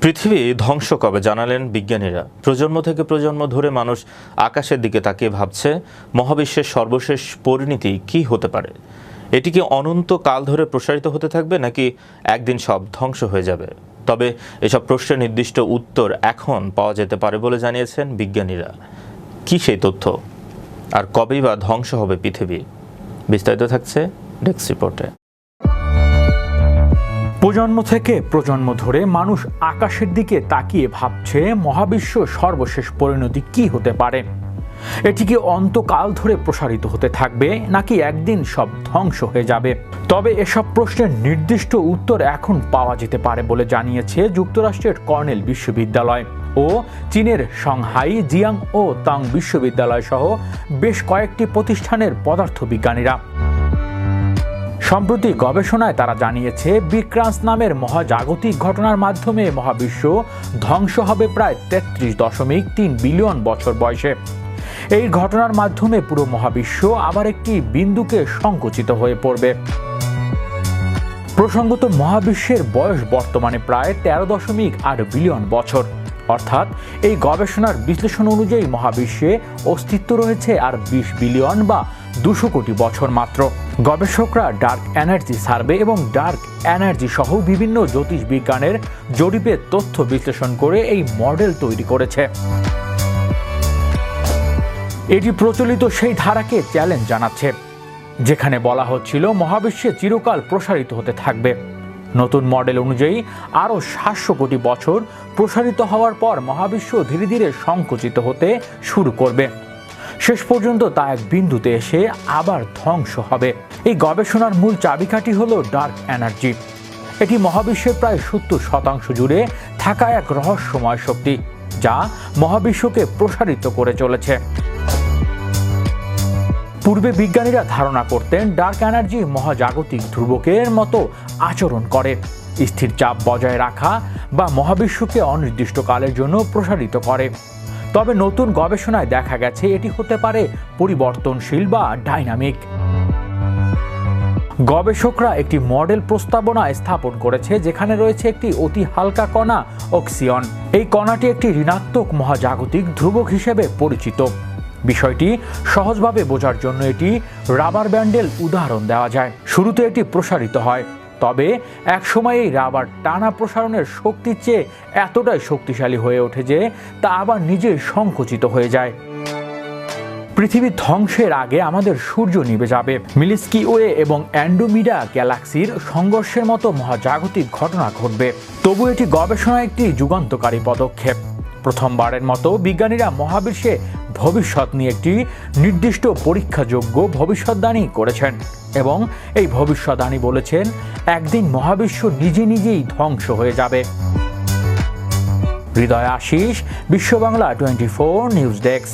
পৃথিবী ধ্বংস কবে জানালেন বিজ্ঞানীরা। প্রজন্ম থেকে প্রজন্ম ধরে মানুষ আকাশের দিকে তাকিয়ে ভাবছে, মহাবিশ্বের সর্বশেষ পরিণতি কি হতে পারে? এটি কি অনন্ত কাল ধরে প্রসারিত হতে থাকবে, নাকি একদিন সব ধ্বংস হয়ে যাবে? তবে এসব প্রশ্নের নির্দিষ্ট উত্তর এখন পাওয়া যেতে পারে বলে জানিয়েছেন বিজ্ঞানীরা। কি সেই তথ্য? আর কবেই বা ধ্বংস হবে পৃথিবী? বিস্তারিত থাকছে ডেস্ক রিপোর্টে। প্রজন্ম থেকে প্রজন্ম ধরে মানুষ আকাশের দিকে তাকিয়ে ভাবছে, মহাবিশ্ব সর্বশেষ পরিণতি কি হতে পারে? এটি কি অন্তকাল ধরে প্রসারিত হতে থাকবে, নাকি একদিন সব ধ্বংস হয়ে যাবে? তবে এসব প্রশ্নের নির্দিষ্ট উত্তর এখন পাওয়া যেতে পারে বলে জানিয়েছে যুক্তরাষ্ট্রের কর্নেল বিশ্ববিদ্যালয় ও চীনের সংহাই, জিয়াং ও তাং বিশ্ববিদ্যালয় সহ বেশ কয়েকটি প্রতিষ্ঠানের পদার্থবিজ্ঞানীরা। সম্প্রতি গবেষণায় তারা জানিয়েছে, বিক্রান্স নামের মহাজাগতিক ঘটনার মাধ্যমে মহাবিশ্ব ধ্বংস হবে প্রায় তেত্রিশ দশমিক তিন বিলিয়ন বছর বয়সে। এই ঘটনার মাধ্যমে পুরো মহাবিশ্ব আবার একটি বিন্দুকে সংকুচিত হয়ে পড়বে। প্রসঙ্গত মহাবিশ্বের বয়স বর্তমানে প্রায় তেরো দশমিক আট বিলিয়ন বছর। অর্থাৎ এই গবেষণার বিশ্লেষণ অনুযায়ী মহাবিশ্বে অস্তিত্ব রয়েছে আর বিশ বিলিয়ন বা দুশো কোটি বছর মাত্র। গবেষকরা ডার্ক এনার্জি সার্ভে এবং ডার্ক এনার্জি সহ বিভিন্ন জ্যোতিষ বিজ্ঞানের জরিপের তথ্য বিশ্লেষণ করে এই মডেল তৈরি করেছে। এটি প্রচলিত সেই ধারাকে চ্যালেঞ্জ জানাচ্ছে, যেখানে বলা হচ্ছিল মহাবিশ্বে চিরকাল প্রসারিত হতে থাকবে। নতুন মডেল অনুযায়ী আরও সাতশো কোটি বছর প্রসারিত হওয়ার পর মহাবিশ্ব ধীরে ধীরে সংকুচিত হতে শুরু করবে। শেষ পর্যন্ত তা এক বিন্দুতে এসে আবার ধ্বংস হবে। এই গবেষণার মূল চাবিকাঠি হল ডার্ক এনার্জি। এটি মহাবিশ্বের প্রায় সত্তর শতাংশ জুড়ে থাকা এক রহস্যময় শক্তি, যা মহাবিশ্বকে প্রসারিত করে চলেছে। পূর্বে বিজ্ঞানীরা ধারণা করতেন ডার্ক এনার্জি মহাজাগতিক ধ্রুবকের মতো আচরণ করে। স্থির চাপ বজায় রাখা বা মহাবিশ্বকে অনির্দিষ্টকালের জন্য প্রসারিত করে। তবে নতুন গবেষণায় দেখা গেছে এটি হতে পারে পরিবর্তনশীল বা ডাইনামিক। গবেষকরা একটি মডেল প্রস্তাবনা স্থাপন করেছে যেখানে রয়েছে একটি অতি হালকা কণা, অক্সিয়ন। এই কণাটি একটি ঋণাত্মক মহাজাগতিক ধ্রুবক হিসেবে পরিচিত। বিষয়টি সহজভাবে বোঝার জন্য এটি রাবার ব্যান্ডেল উদাহরণ দেওয়া যায়। শুরুতে এটি প্রসারিত হয়, তবে একসময় এই রাবার টানা প্রসারণের শক্তির চেয়ে এতটাই শক্তিশালী হয়ে ওঠে যে তা আবার নিজেই সংকুচিত হয়ে যায়। পৃথিবী ধ্বংসের আগে আমাদের সূর্য নিভে যাবে। মিলিস্কি ওয়ে এবং অ্যান্ডোমিডা গ্যালাক্সির সংঘর্ষের মতো মহাজাগতিক ঘটনা ঘটবে। তবু এটি গবেষণা একটি যুগান্তকারী পদক্ষেপ। প্রথমবারের মতো বিজ্ঞানীরা মহাবিশ্বে ভবিষ্যৎ নিয়ে একটি নির্দিষ্ট পরীক্ষাযোগ্য ভবিষ্যৎবাণী করেছেন এবং এই ভবিষ্যৎবাণী বলেছেন, একদিন মহাবিশ্ব নিজে নিজেই ধ্বংস হয়ে যাবে। Hridoy Ashis Biswa Bangla twenty four news desk.